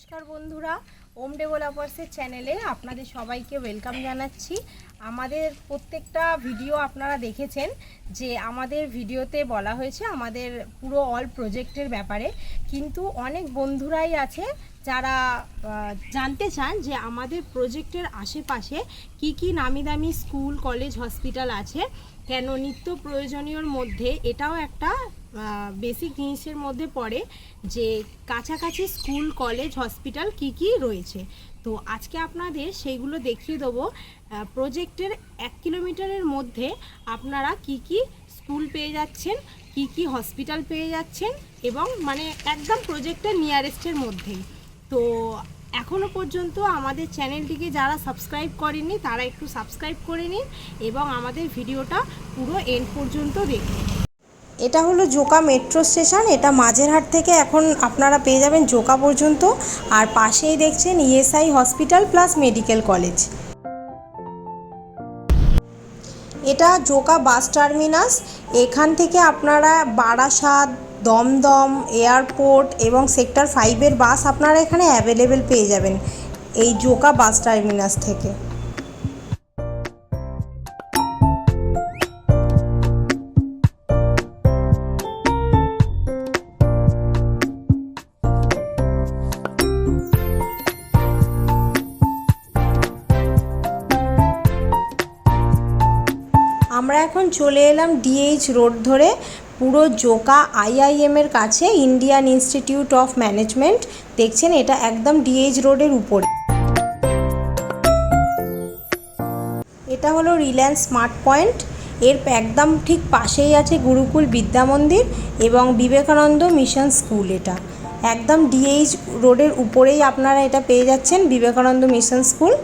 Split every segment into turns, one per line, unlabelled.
নমস্কার বন্ধুরা ওম ডেভেলপার্সের চ্যানেলে আপনাদের সবাইকে ওয়েলকাম জানাচ্ছি। আমাদের প্রত্যেকটা ভিডিও আপনারা দেখেছেন যে আমাদের ভিডিওতে বলা হয়েছে আমাদের পুরো অল প্রজেক্টের ব্যাপারে। কিন্তু অনেক বন্ধুরাই আছে যারা জানতে চান যে আমাদের প্রজেক্টের আশেপাশে কি কি নামি দামি স্কুল কলেজ হসপিটাল আছে, কেন নিত্য প্রয়োজনীয়র মধ্যে এটাও একটা বেসিক জিনিসের মধ্যে পড়ে যে কাছাকাছি স্কুল কলেজ হসপিটাল কি কি রয়েছে। তো আজকে আপনাদের সেইগুলো দেখিয়ে দেবো। প্রজেক্টের এক কিলোমিটারের মধ্যে আপনারা কি কি স্কুল পেয়ে যাচ্ছেন, কি কি হসপিটাল পেয়ে যাচ্ছেন এবং মানে একদম প্রজেক্টের নিয়ারেস্টের মধ্যেই। তো এখনও পর্যন্ত আমাদের চ্যানেলটিকে যারা সাবস্ক্রাইব করেননি, তারা একটু সাবস্ক্রাইব করে নিন এবং আমাদের ভিডিওটা পুরো এন্ড পর্যন্ত দেখুন।
এটা হলো জোকা মেট্রো স্টেশন। এটা মাঝেরহাট থেকে এখন আপনারা পেয়ে যাবেন জোকা পর্যন্ত। আর পাশেই দেখছেন ESI hospital plus medical college. এটা জোকা বাস টার্মিনাস। এখান থেকে আপনারা বারাসাত, দমদম, এয়ারপোর্ট এবং সেক্টর ফাইভের বাস আপনারা এখানে অ্যাভেলেবেল পেয়ে যাবেন। এই জোকা বাস টার্মিনাস থেকে। আমরা এখন চলে এলাম ডিএইচ রোড ধরে, পুরো জোকা আইআইএম এর কাছে ইন্ডিয়ান ইনস্টিটিউট অফ ম্যানেজমেন্ট দেখছেন, এটা একদম ডিএইচ রোডের উপরে। এটা হলো রিলায়েন্স স্মার্ট পয়েন্ট এর একদম ঠিক পাশেই আছে গুরুকুল বিদ্যা মন্দির এবং বিবেকানন্দ মিশন স্কুল এটা। একদম ডিএইচ রোডের উপরেই আপনারা এটা পেয়ে যাচ্ছেন বিবেকানন্দ মিশন স্কুল।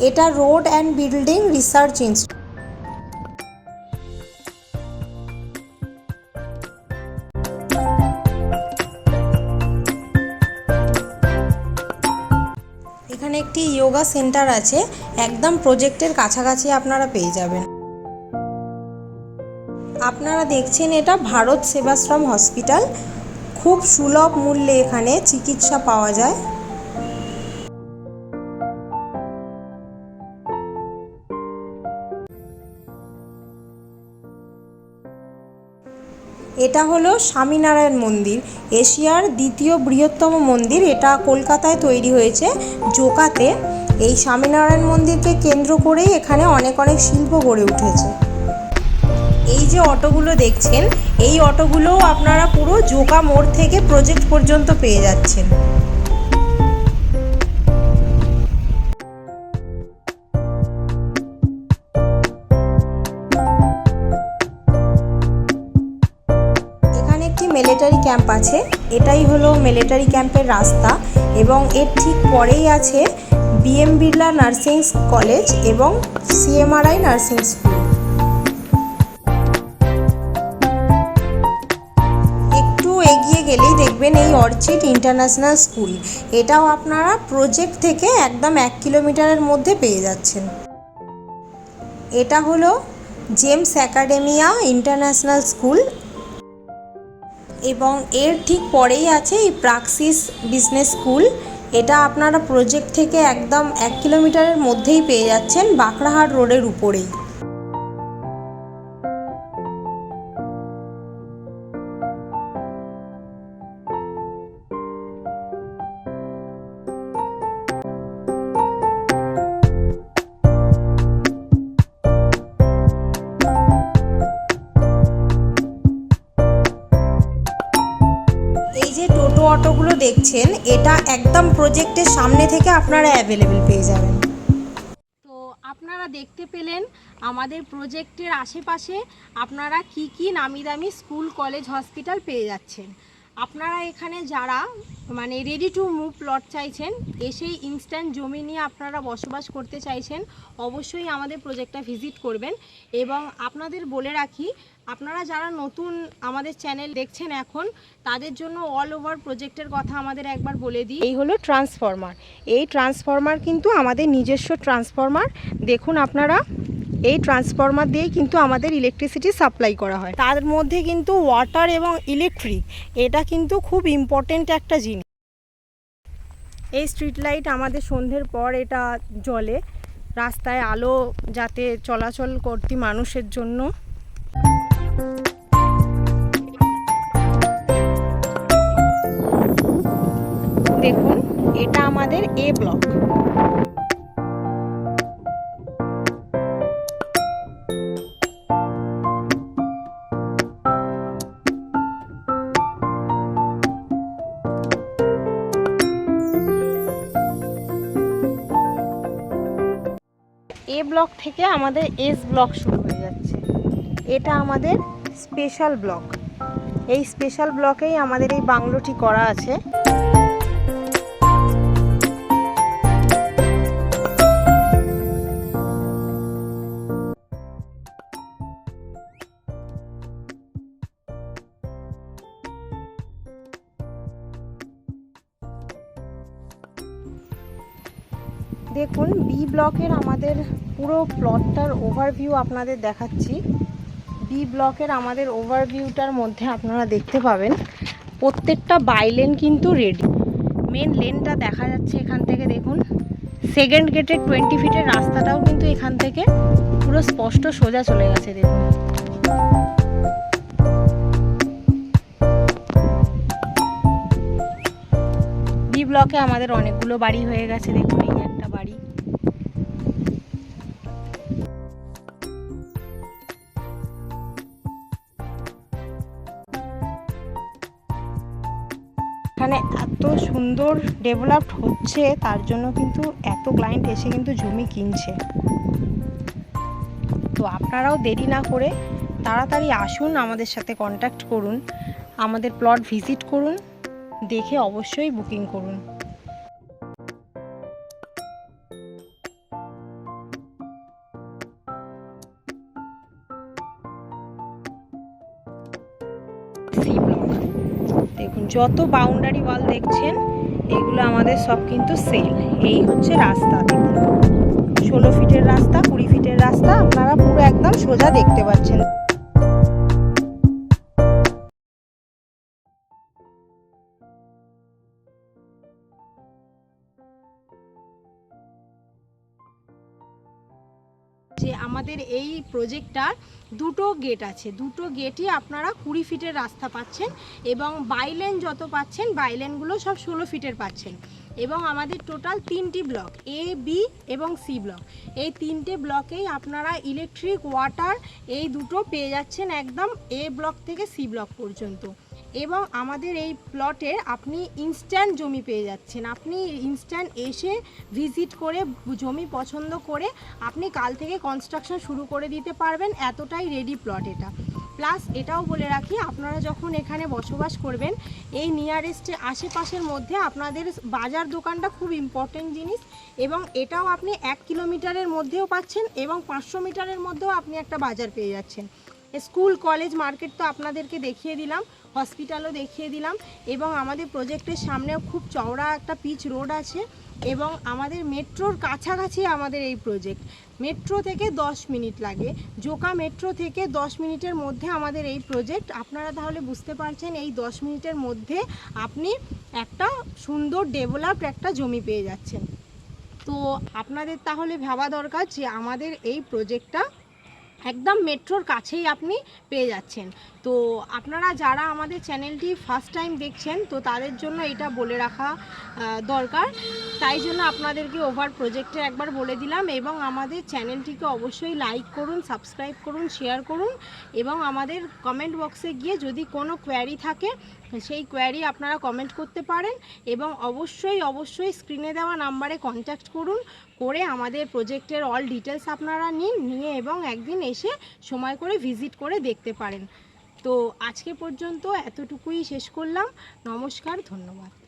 এটা road and building research institute. এখানে একটি যোগা সেন্টার আছে, একদম প্রজেক্টের কাছাকাছি আপনারা পেয়ে যাবেন। আপনারা দেখছেন এটা ভারত সেবাশ্রম হসপিটাল। খুব সুলভ মূল্যে এখানে চিকিৎসা পাওয়া যায়। এটা হলো স্বামীনারায়ণ মন্দির, এশিয়ার দ্বিতীয় বৃহত্তম মন্দির। এটা কলকাতায় তৈরি হয়েছে জোকাতে। এই স্বামীনারায়ণ মন্দিরকে কেন্দ্র করেই এখানে অনেক অনেক শিল্প গড়ে উঠেছে। এই যে অটোগুলো দেখছেন, এই অটোগুলোও আপনারা পুরো জোকা মোড় থেকে প্রজেক্ট পর্যন্ত পেয়ে যাচ্ছেন। মিলিটারি ক্যাম্প আছে। এটাই হলো মিলিটারি ক্যাম্পের রাস্তা এবং এর ঠিক পরেই আছে বিএম বিড়লা নার্সিং কলেজ এবং সিএমআরআই নার্সিং স্কুল একটু এগিয়ে গেলেই দেখবেন এই অর্চিড ইন্টারন্যাশনাল স্কুল এটাও আপনারা প্রজেক্ট থেকে একদম এক কিলোমিটারের মধ্যে পেয়ে যাচ্ছেন। এটা হলো জেমস অ্যাকাডেমিয়া ইন্টারন্যাশনাল স্কুল এবং এর ঠিক পরেই আছে এই প্রাক্সিস বিজনেস স্কুল। এটা আপনারা প্রজেক্ট থেকে একদম এক কিলোমিটারের মধ্যেই পেয়ে যাচ্ছেন বাঁকড়াহাট রোডের উপরেই। দেখছেন, এটা একদম প্রজেক্টের সামনে থেকে আপনারা অ্যাভেলেবেল পেয়ে যাবেন।
তো আপনারা দেখতে পেলেন আমাদের প্রজেক্টের আশেপাশে আপনারা কি কি নামি দামি স্কুল কলেজ হসপিটাল পেয়ে যাচ্ছেন। আপনারা এখানে যারা মানে রেডি টু মুভ প্লট চাইছেন এসেই ইনস্ট্যান্ট জমি নিয়ে আপনারা বসবাস করতে চাইছেন, অবশ্যই আমাদের প্রজেক্টটা ভিজিট করবেন। এবং আপনাদের বলে রাখি, আপনারা যারা নতুন আমাদের চ্যানেল দেখছেন এখন, তাদের জন্য অল ওভার প্রজেক্টের কথা আমাদের একবার বলে দিই। এই হলো ট্রান্সফরমার এই ট্রান্সফরমার কিন্তু আমাদের নিজস্ব ট্রান্সফরমার দেখুন আপনারা এই ট্রান্সফরমার দিয়েই কিন্তু আমাদের ইলেকট্রিসিটি সাপ্লাই করা হয়। তার মধ্যে কিন্তু ওয়াটার এবং ইলেকট্রিক এটা কিন্তু খুব ইম্পর্টেন্ট একটা জিনিস। এই স্ট্রিট লাইট আমাদের সন্ধ্যের পর এটা জলে রাস্তায় আলো যাতে চলাচল করতি মানুষের জন্য। দেখুন, এটা আমাদের এ ব্লক এ ব্লক থেকে আমাদের এস ব্লক শুরু হয়ে যাচ্ছে। এটা আমাদের স্পেশাল ব্লক এই স্পেশাল ব্লকেই আমাদের এই বাংলোটি করা আছে। দেখুন বি ব্লকের আমাদের পুরো প্লটটার ওভারভিউ আপনাদের দেখাচ্ছি। বি ব্লকের আমাদের ওভারভিউটার মধ্যে আপনারা দেখতে পাবেন, প্রত্যেকটা বাইলেন কিন্তু রেডি মেন লেনটা দেখা যাচ্ছে এখান থেকে দেখুন। সেকেন্ড গেটের টোয়েন্টি ফিটের রাস্তাটাও কিন্তু এখান থেকে পুরো স্পষ্ট সোজা চলে গেছে দেখুন। বি ব্লকে আমাদের অনেকগুলো বাড়ি হয়ে গেছে দেখুন। এখানে এত সুন্দর ডেভেলপড হচ্ছে, তার জন্য কিন্তু এত ক্লায়েন্ট এসে কিন্তু জমি কিনছে। তো আপনারাও দেরি না করে তাড়াতাড়ি আসুন, আমাদের সাথে কন্ট্যাক্ট করুন, আমাদের প্লট ভিজিট করুন, দেখে অবশ্যই বুকিং করুন। দেখুন, যত বাউন্ডারি ওয়াল দেখছেন, এগুলো আমাদের সব কিন্তু সেল এই হচ্ছে রাস্তা ষোলো ফিটের রাস্তা, কুড়ি ফিটের রাস্তা, আপনারা পুরো একদম সোজা দেখতে পাচ্ছেন। আমাদের এই প্রজেক্টটার দুটো গেট আছে। দুটো গেটই আপনারা কুড়ি ফিটের রাস্তা পাচ্ছেন এবং বাইলেন যত পাচ্ছেন বাইলেনগুলো সব ষোলো ফিটের পাচ্ছেন। এবং আমাদের টোটাল তিনটি ব্লক এ বি এবং সি ব্লক এই তিনটে ব্লকেই আপনারা ইলেকট্রিক ওয়াটার এই দুটো পেয়ে যাচ্ছেন একদম এ ব্লক থেকে সি ব্লক পর্যন্ত। এবং আমাদের এই প্লটে আপনি ইনস্ট্যান্ট জমি পেয়ে যাচ্ছেন। আপনি ইনস্ট্যান্ট এসে ভিজিট করে জমি পছন্দ করে আপনি কাল থেকে কনস্ট্রাকশন শুরু করে দিতে পারবেন। এতটাই রেডি প্লট এটা। প্লাস এটাও বলে রাখি, আপনারা যখন এখানে বসবাস করবেন, এই নিয়ারেস্টে আশেপাশের মধ্যে আপনাদের বাজার দোকানটা খুব ইম্পর্টেন্ট জিনিস এবং এটাও আপনি এক কিলোমিটারের মধ্যেও পাচ্ছেন এবং পাঁচশো মিটারের মধ্যেও আপনি একটা বাজার পেয়ে যাচ্ছেন। স্কুল, কলেজ, মার্কেট তো আপনাদেরকে দেখিয়ে দিলাম, হসপিটালও দেখিয়ে দিলাম এবং আমাদের প্রজেক্টের সামনেও খুব চওড়া একটা পিচ রোড আছে এবং আমাদের মেট্রোর কাছাকাছি আমাদের এই প্রজেক্ট। মেট্রো থেকে 10 মিনিট লাগে। জোকা মেট্রো থেকে 10 মিনিটের মধ্যে আমাদের এই প্রজেক্ট। আপনারা তাহলে বুঝতে পারছেন এই 10 মিনিটের মধ্যে আপনি একটা সুন্দর ডেভেলপড একটা জমি পেয়ে যাচ্ছেন। তো আপনাদের তাহলে ভাবা দরকার যে আমাদের এই প্রজেক্টটা একদম মেট্রোর কাছেই আপনি পেয়ে যাচ্ছেন। তো আপনারা যারা আমাদের চ্যানেলটি ফার্স্ট টাইম দেখছেন, তো তাদের জন্য এটা বলে রাখা দরকার। তাই জন্য আপনাদেরকে ওভার প্রজেক্টে একবার বলে দিলাম এবং আমাদের চ্যানেলটিকে অবশ্যই লাইক করুন সাবস্ক্রাইব করুন শেয়ার করুন এবং আমাদের কমেন্ট বক্সে গিয়ে যদি কোনো কোয়ারি থাকে, সেই কোয়ারি আপনারা কমেন্ট করতে পারেন এবং অবশ্যই অবশ্যই স্ক্রিনে দেওয়া নাম্বারে কন্ট্যাক্ট করুন। করে আমাদের প্রজেক্টের অল ডিটেলস আপনারা নিন, নিয়ে এবং একদিন এসে সময় করে ভিজিট করে দেখতে পারেন। তো আজকে পর্যন্ত এতটুকুই শেষ করলাম। নমস্কার, ধন্যবাদ।